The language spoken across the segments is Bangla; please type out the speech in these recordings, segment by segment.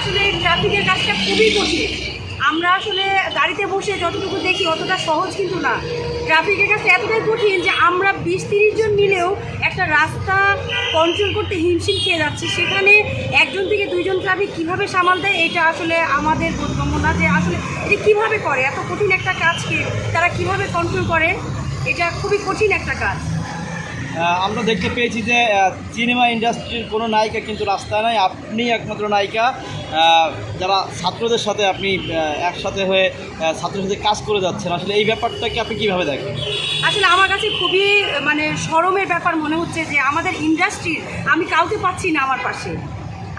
আসলে ট্রাফিকের কাজটা খুবই কঠিন। আমরা আসলে গাড়িতে বসে যতটুকু দেখি অতটা সহজ কিন্তু না। ট্রাফিকের কাজটা এতটাই কঠিন যে আমরা বিশ তিরিশ জন মিলেও একটা রাস্তা কন্ট্রোল করতে হিমশিম খেয়ে যাচ্ছি। সেখানে একজন থেকে দুইজন ট্রাফিক কীভাবে সামাল দেয়, এটা আসলে আমাদের বোধগম্য না যে আসলে এটা কীভাবে করে? এত কঠিন একটা কাজকে তারা কীভাবে কন্ট্রোল করে? এটা খুবই কঠিন একটা কাজ। আমরা দেখতে পেয়েছি যে সিনেমা ইন্ডাস্ট্রির কোনো নায়িকা কিন্তু রাস্তায় নাই। আপনি একমাত্র নায়িকা। যারা ছাত্রদের সাথে আপনি একসাথে হয়ে ছাত্রদের সাথে কাজ করে যাচ্ছেন, আসলে এই ব্যাপারটাকে আপনি কীভাবে দেখেন? আসলে আমার কাছে খুবই মানে সরমের ব্যাপার মনে হচ্ছে যে, আমাদের ইন্ডাস্ট্রির আমি কাউকে পাচ্ছি না আমার পাশে।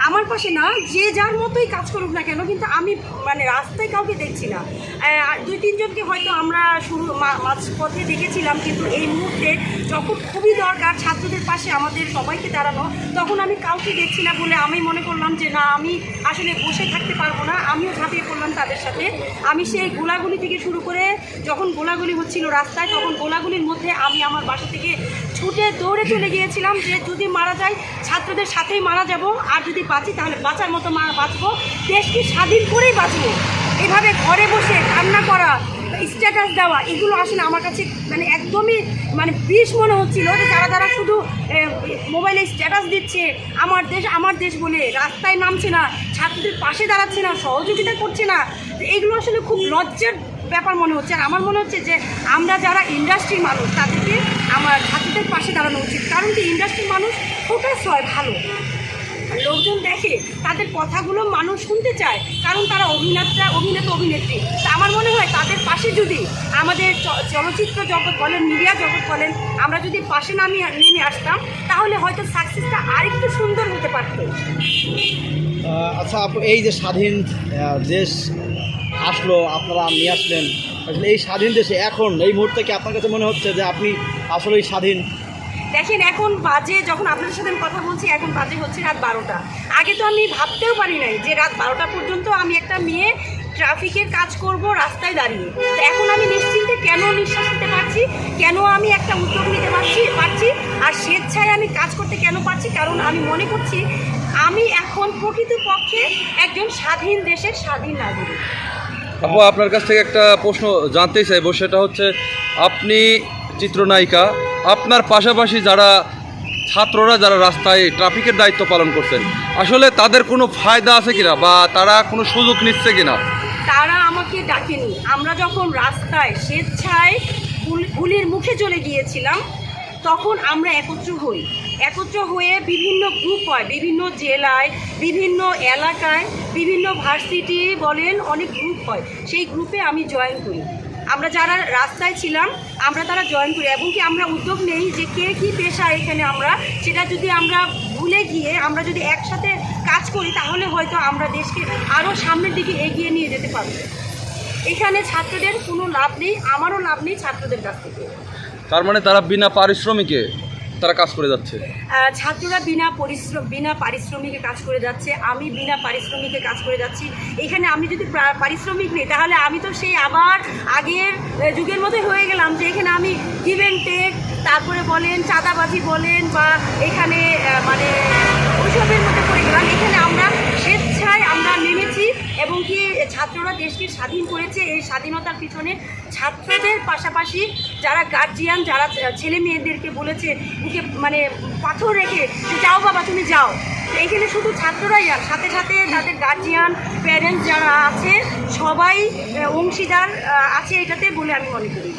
আমার পাশে না, যে যার মতোই কাজ করুক না কেন, কিন্তু আমি মানে রাস্তায় কাউকে দেখছি না। দুই তিনজনকে হয়তো আমরা শুরু মাঝপথে দেখেছিলাম, কিন্তু এই মুহূর্তে যখন খুবই দরকার ছাত্রদের পাশে আমাদের সবাইকে দাঁড়ানো, তখন আমি কাউকে দেখছি না বলে আমি মনে করলাম যে, না, আমি আসলে বসে থাকতে পারব না। পড়লাম তাদের সাথে। আমি সেই গোলাগুলি থেকে শুরু করে যখন গোলাগুলি হচ্ছিল রাস্তায়, তখন গোলাগুলির মধ্যে আমি আমার বাসা থেকে ছুটে দৌড়ে চলে গিয়েছিলাম যে যদি মারা যায়, ছাত্রদের সাথেই মারা যাব। আর যদি বাঁচি, তাহলে বাঁচার মতো মারা বাঁচবো। দেশকে স্বাধীন করেই বাঁচবো। এভাবে ঘরে বসে কান্না করা স্ট্যাটাস দেওয়া, এগুলো আসলে আমার কাছে মানে একদমই মানে বিষ মনে হচ্ছিল যে যারা যারা শুধু মোবাইলে স্ট্যাটাস দিচ্ছে, আমার দেশ আমার দেশ বলে রাস্তায় নামছে না, ছাত্রদের পাশে দাঁড়াচ্ছে না, সহযোগিতা করছে না এগুলো আসলে খুব লজ্জার ব্যাপার মনে হচ্ছে। আর আমার মনে হচ্ছে যে আমরা যারা ইন্ডাস্ট্রির মানুষ, তাদেরকে আমার ছাত্রদের পাশে দাঁড়ানো উচিত। কারণ কি ইন্ডাস্ট্রির মানুষ ফোকাস হয় ভালো। লোকজন দেখে তাদের কথাগুলো মানুষ শুনতে চায়, কারণ তারা অভিনেতা অভিনেতা, অভিনেত্রী। তা আমার মনে হয় তাদের পাশে যদি আমাদের চলচ্চিত্র জগৎ বলেন, মিডিয়া জগৎ বলেন, আমরা যদি পাশে নামিয়ে, নেমে আসতাম, তাহলে হয়তো সাকসেসটা আরেকটু সুন্দর হতে পারতো। আচ্ছা আপু, এই যে স্বাধীন দেশ আসলো, আপনারা নিয়ে আসলেন, আসলে এই স্বাধীন দেশে এখন, এই মুহূর্তে কি আপনার কাছে মনে হচ্ছে যে আপনি আসলেই স্বাধীন? দেখেন, এখন বাজে যখন আপনাদের সাথে আমি কথা বলছি, এখন বাজে হচ্ছে রাত বারোটা। আগে তো আমি ভাবতেও পারি নাই যে রাত বারোটা পর্যন্ত আমি একটা মেয়ে ট্রাফিকের কাজ করব, রাস্তায় দাঁড়িয়ে। তো এখন আমি নিশ্চিন্তে কেন নিঃশ্বাস নিতে পারছি? কেন আমি একটা উদ্যোগ নিতে পারছি পারছি? আর স্বেচ্ছায় আমি কাজ করতে কেন পারছি? কারণ আমি মনে করছি, আমি এখন প্রকৃতপক্ষে একজন স্বাধীন দেশের স্বাধীন নাগরিক। আপু আপনার কাছ থেকে একটা প্রশ্ন জানতেই চাইব, সেটা হচ্ছে, আপনি চিত্রনায়িকা, আপনার পাশাপাশি যারা ছাত্ররা যারা রাস্তায় ট্রাফিকের দায়িত্ব পালন করছেন, আসলে তাদের কোনো ফায়দা আছে কিনা বা তারা কোনো সুযোগ নিচ্ছে কিনা? তারা আমাকে ডাকেনি। আমরা যখন রাস্তায় স্বেচ্ছায় গুলির মুখে চলে গিয়েছিলাম, তখন আমরা একত্র হই। একত্র হয়ে বিভিন্ন গ্রুপ হয়, বিভিন্ন জেলায়, বিভিন্ন এলাকায়, বিভিন্ন ভার্সিটি বলেন অনেক গ্রুপ হয়। সেই গ্রুপে আমি জয়েন করি। আমরা যারা রাস্তায় ছিলাম, আমরা তারা জয়েন করি এবং কি আমরা উদ্যোগ নেই যে কে কী পেশা এখানে আমরা, সেটা যদি আমরা ভুলে গিয়ে আমরা যদি একসাথে কাজ করি, তাহলে হয়তো আমরা দেশকে আরও সামনের দিকে এগিয়ে নিয়ে যেতে পারব। এখানে ছাত্রদের কোনো লাভ নেই, আমারও লাভ নেই ছাত্রদের কাছ থেকে। তার মানে তারা বিনা পারিশ্রমিকে তারা কাজ করে যাচ্ছে? ছাত্ররা বিনা পরিশ্রম বিনা পারিশ্রমিকে কাজ করে যাচ্ছে। আমি বিনা পারিশ্রমিকে কাজ করে যাচ্ছি। এখানে আমি যদি পারিশ্রমিক নেই, তাহলে আমি তো সেই আবার আগের যুগের মতোই হয়ে গেলাম যে এখানে আমি অ্যান্ড টেক তারপরে বলেন, চাঁদাবাজি বলেন বা এখানে মানে ওইসবের মধ্যে পড়ে গেলাম। এখানে আমরা স্বেচ্ছায় আমরা নেমেছি এবং কি ছাত্ররা দেশকে স্বাধীন করেছে এই স্বাধীনতার পিছনে ছাত্রদের পাশাপাশি যারা গার্জিয়ান যারা ছেলে মেয়েদেরকে বলেছে বুকে মানে পাথর রেখে যাও বাবা, তুমি যাও। এইখানে শুধু ছাত্ররাই আর সাথে সাথে তাদের গার্জিয়ান প্যারেন্টস যারা আছে, সবাই, অংশীদার আছে এটাতে বলে আমি মনে করি।